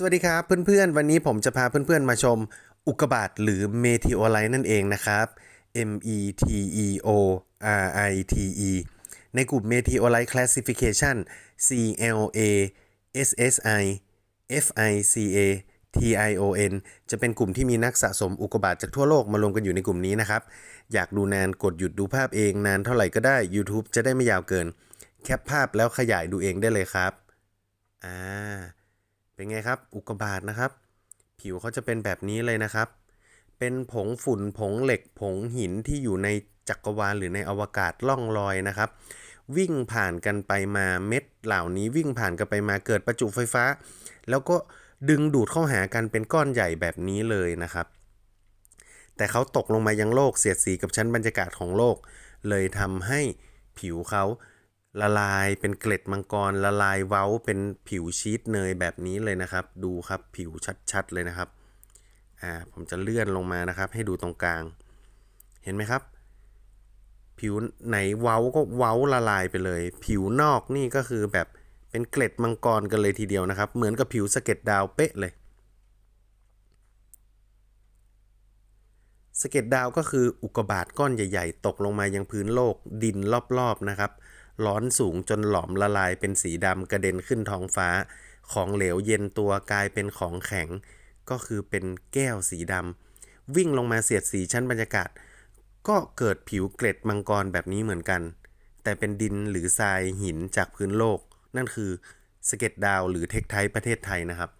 สวัสดีครับเพื่อนๆ วันนี้ผมจะพาเพื่อนๆมาชม อุกกาบาตหรือ Meteorite นั่นเองนะครับ M E T E O R I T E ในกลุ่ม Meteorite Classification C L A S S I F I C A T I O N จะเป็นกลุ่มที่มีนักสะสมอุกกาบาตจากทั่วโลกมารวมกันอยู่ในกลุ่มนี้นะครับ อยากดูนานกดหยุดดูภาพเองนานเท่าไหร่ก็ได้ YouTube จะได้ไม่ยาวเกิน แคปภาพแล้วขยายดูเองได้เลยครับ อ่า เป็นไงครับ อุกกาบาตนะครับ ผิวเขาจะเป็นแบบนี้เลยนะครับ เป็นผงฝุ่นผงเหล็กผงหินที่อยู่ในจักรวาลหรือในอวกาศล่องลอยนะครับ วิ่งผ่านกันไปมาเม็ดเหล่านี้วิ่งผ่านกันไปมาเกิดประจุไฟฟ้า แล้วก็ดึงดูดเข้าหากันเป็นก้อนใหญ่แบบนี้เลยนะครับ แต่เขาตกลงมายังโลกเสียดสีกับชั้นบรรยากาศของโลก เลยทำให้ผิวเขา ละลายเป็นเกล็ดมังกรละลายเว้าเป็นผิวชีสเนยแบบนี้เลยนะครับ ดูครับผิวชัดๆเลยนะครับอ่าผมจะเลื่อนลงมานะครับ ให้ดูตรงกลาง เห็นไหมครับ ผิวไหนเว้าก็เว้าละลายไปเลย ผิวนอกนี่ก็คือแบบเป็นเกล็ดมังกรกันเลยทีเดียวนะครับ เหมือนกับผิวสะเก็ดดาวเป๊ะเลยสะเก็ดดาวก็คืออุกกาบาตก้อนใหญ่ ๆ ตกลงมายังพื้นโลกดินรอบๆนะครับ ร้อนสูงจนหลอมละลายเป็นสีดำกระเด็นขึ้นท้องฟ้า ของเหลวเย็นตัวกลายเป็นของแข็ง ก็คือเป็นแก้วสีดำวิ่งลงมาเสียดสีชั้นบรรยากาศ ก็เกิดผิวเกล็ดมังกรแบบนี้เหมือนกัน แต่เป็นดินหรือทรายหินจากพื้นโลก นั่นคือสะเก็ดดาวหรือเทคไทประเทศไทยนะครับ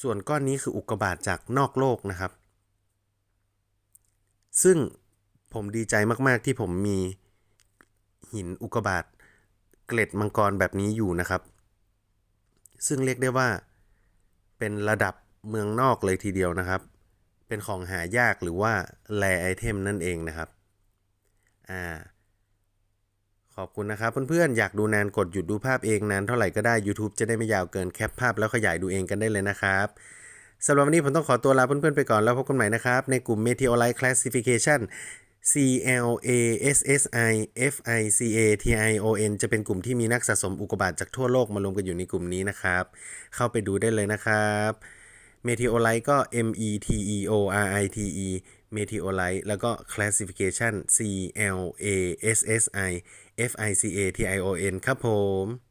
ส่วนก้อนนี้คืออุกกาบาตจากนอกโลกนะครับ ซึ่งผมดีใจมากๆที่ผมมี หินอุกบาตเกล็ดมังกรแบบนี้อยู่นะครับ ซึ่งเรียกได้ว่าเป็นระดับเมืองนอกเลยทีเดียวนะครับ เป็นของหายากหรือว่าแลไอเทมนั่นเองนะครับ อ่า ขอบคุณนะครับเพื่อนๆ อยากดูนานกดหยุดดูภาพเองนานเท่าไหร่ก็ได้ YouTube จะได้ไม่ยาวเกินแคปภาพแล้วขยายดูเองกันได้เลยนะครับสำหรับวันนี้ผมต้องขอตัวลาเพื่อนๆไปก่อนแล้วพบกันใหม่นะครับ ในกลุ่ม Meteorite Classification C L A S S I F I C A T I O N จะเป็นกลุ่มที่มีนักสะสมอุกกาบาตจากทั่วโลกมารวมกันอยู่ในกลุ่มนี้นะครับ เข้าไปดูได้เลยนะครับ Meteorite ก็ M E T E O R I T E Meteorite แล้วก็ Classification C L A S S I F I C A T I O N ครับผม